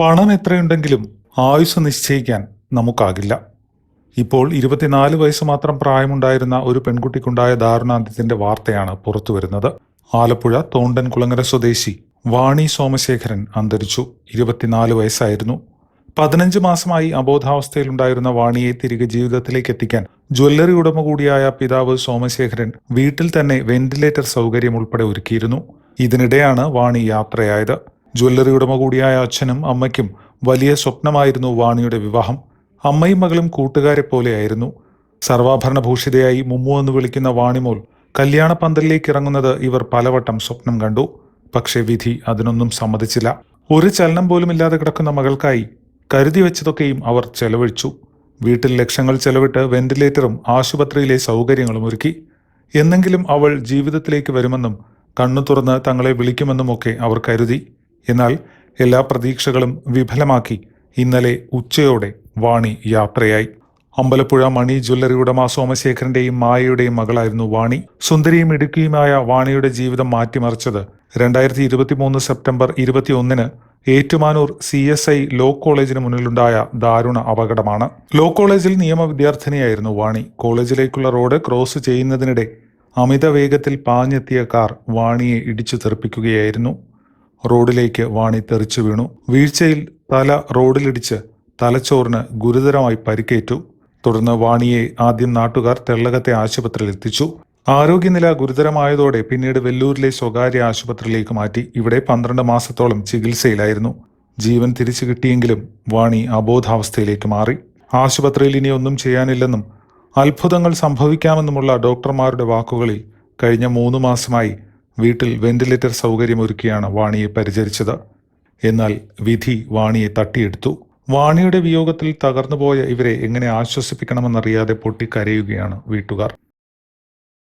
പണം എത്രയുണ്ടെങ്കിലും ആയുസ് നിശ്ചയിക്കാൻ നമുക്കാകില്ല. ഇപ്പോൾ ഇരുപത്തിനാല് വയസ്സ് മാത്രം പ്രായമുണ്ടായിരുന്ന ഒരു പെൺകുട്ടിക്കുണ്ടായ ദാരുണാന്ത്യത്തിന്റെ വാർത്തയാണ് പുറത്തുവരുന്നത് ആലപ്പുഴ തോണ്ടൻ കുളങ്ങര സ്വദേശി വാണി സോമശേഖരൻ അന്തരിച്ചു. ഇരുപത്തിനാല് വയസ്സായിരുന്നു. പതിനഞ്ച് മാസമായി അബോധാവസ്ഥയിലുണ്ടായിരുന്ന വാണിയെ തിരികെ ജീവിതത്തിലേക്ക് എത്തിക്കാൻ ജ്വല്ലറി ഉടമ കൂടിയായ പിതാവ് സോമശേഖരൻ വീട്ടിൽ തന്നെ വെന്റിലേറ്റർ സൗകര്യം ഉൾപ്പെടെ ഒരുക്കിയിരുന്നു. ഇതിനിടെയാണ് വാണി യാത്രയായത്. ജ്വല്ലറി ഉടമ കൂടിയായ അച്ഛനും അമ്മയ്ക്കും വലിയ സ്വപ്നമായിരുന്നു വാണിയുടെ വിവാഹം. അമ്മയും മകളും കൂട്ടുകാരെ പോലെയായിരുന്നു. സർവാഭരണഭൂഷിതയായി മുമ്മു എന്ന് വിളിക്കുന്ന വാണിമോൾ കല്യാണ പന്തലിലേക്ക് ഇറങ്ങുന്നത് ഇവർ പലവട്ടം സ്വപ്നം കണ്ടു. പക്ഷേ വിധി അതിനൊന്നും സമ്മതിച്ചില്ല. ഒരു ചലനം പോലും ഇല്ലാതെ കിടക്കുന്ന മകൾക്കായി കരുതി വെച്ചതൊക്കെയും അവർ ചെലവഴിച്ചു. വീട്ടിൽ ലക്ഷങ്ങൾ ചെലവിട്ട് വെന്റിലേറ്ററും ആശുപത്രിയിലെ സൗകര്യങ്ങളും ഒരുക്കി. എന്നെങ്കിലും അവൾ ജീവിതത്തിലേക്ക് വരുമെന്നും കണ്ണു തുറന്ന് തങ്ങളെ വിളിക്കുമെന്നുമൊക്കെ അവർ കരുതി. എന്നാൽ എല്ലാ പ്രതീക്ഷകളും വിഫലമാക്കി ഇന്നലെ ഉച്ചയോടെ വാണി യാത്രയായി. അമ്പലപ്പുഴ മണി ജ്വല്ലറി ഉടമ സോമശേഖരന്റെയും മായയുടെയും മകളായിരുന്നു വാണി. സുന്ദരിയും ഇടുക്കിയുമായ വാണിയുടെ ജീവിതം മാറ്റിമറിച്ചത് രണ്ടായിരത്തി ഇരുപത്തിമൂന്ന് സെപ്റ്റംബർ ഇരുപത്തിയൊന്നിന് Ettumanoor C S I law കോളേജിന് മുന്നിലുണ്ടായ ദാരുണ അപകടമാണ്. ലോ കോളേജിൽ നിയമ വിദ്യാർത്ഥിനിയായിരുന്നു വാണി. കോളേജിലേക്കുള്ള റോഡ് ക്രോസ് ചെയ്യുന്നതിനിടെ അമിത വേഗത്തിൽ പാഞ്ഞെത്തിയ കാർ വാണിയെ ഇടിച്ചു തെറിപ്പിക്കുകയായിരുന്നു. റോഡിലേക്ക് വാണി തെറിച്ചു വീണു. വീഴ്ചയിൽ തല റോഡിലിടിച്ച് തലച്ചോറിന് ഗുരുതരമായി പരിക്കേറ്റു. തുടർന്ന് വാണിയെ ആദ്യം നാട്ടുകാർ തെള്ളകത്തെ ആശുപത്രിയിൽ എത്തിച്ചു ആരോഗ്യനില ഗുരുതരമായതോടെ പിന്നീട് വെല്ലൂരിലെ സ്വകാര്യ ആശുപത്രിയിലേക്ക് മാറ്റി. ഇവിടെ പന്ത്രണ്ട് മാസത്തോളം ചികിത്സയിലായിരുന്നു. ജീവൻ തിരിച്ചു കിട്ടിയെങ്കിലും വാണി അബോധാവസ്ഥയിലേക്ക് മാറി. ആശുപത്രിയിൽ ഇനി ഒന്നും ചെയ്യാനില്ലെന്നും അത്ഭുതങ്ങൾ സംഭവിക്കാമെന്നുമുള്ള ഡോക്ടർമാരുടെ വാക്കുകളിൽ കഴിഞ്ഞ മൂന്ന് മാസമായി വീട്ടിൽ വെന്റിലേറ്റർ സൗകര്യമൊരുക്കിയാണ് വാണിയെ പരിചരിച്ചത്. എന്നാൽ വിധി വാണിയെ തട്ടിയെടുത്തു. വാണിയുടെ വിയോഗത്തിൽ തകർന്നുപോയ ഇവരെ എങ്ങനെ ആശ്വസിപ്പിക്കണമെന്നറിയാതെ പൊട്ടിക്കരയുകയാണ് വീട്ടുകാർ.